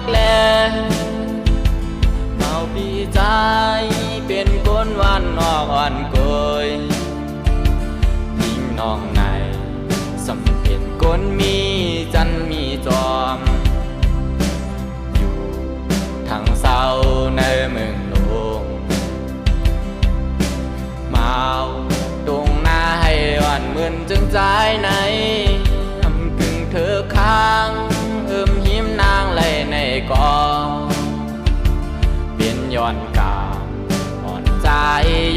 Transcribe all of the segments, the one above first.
กแลเมาปีใจเป็นคนวันนอกอ่อนโกยยิ่งน้องในสำเป็นคนมีจันมีจอม อยู่ทางเศร้าในเมืองหลวงเมาตรงหน้าให้วันเหมือนจึงใจในทำกึ่งเธอค้าง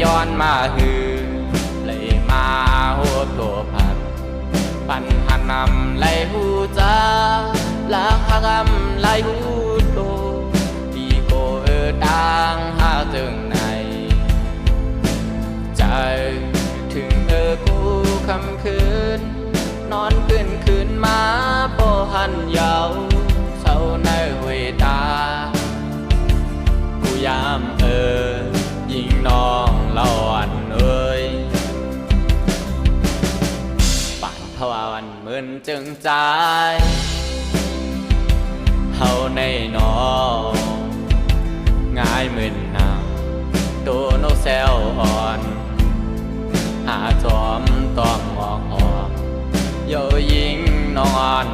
ย้อนมาฮือเลยมาหัวตัวพันปันหันนำไหลหูจ้าลาหักำไหลหูโตปีโกเออดังหาจึงในใจถึงเออกูคำคืน นอนคืนคืนมาโปหันย ว่าวันเหมือนจึงใจเฮาในนองง่ายเหมือนนางตัวนกแซวอ่อน หาจอมต้องมอกหอกโยยิงนอน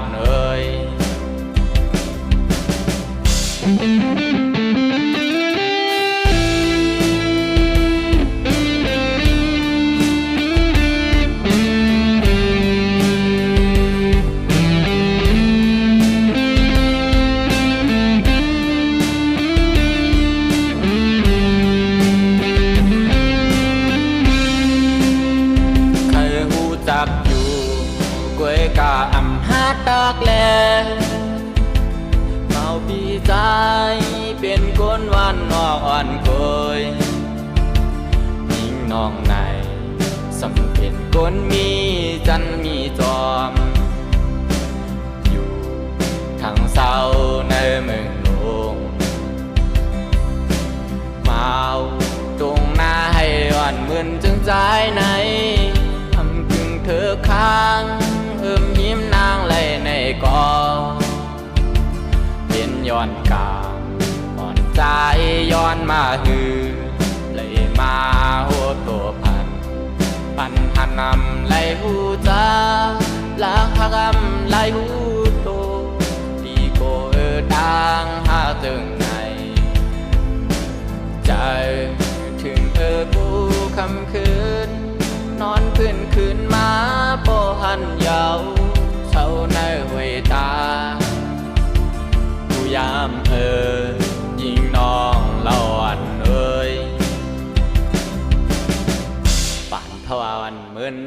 น้องในสำเป็นคนมีจันมีจอม อยู่ทางเศร้าในเมืองหลวงเมาตรงหน้าให้อ่อนมึนจึงใจในทำกึ่งเธอค้างเอิมยิ้มนางไหลในกองเป็นย้อนกาอ่อนใจย้อนมาฮือเลยมา ปันหันนำไหลหูจ้าล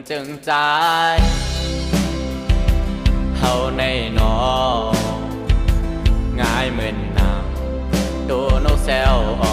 จึงใจเฮาในนอง่ายเหมือนน้ำโดนเอาแซวออก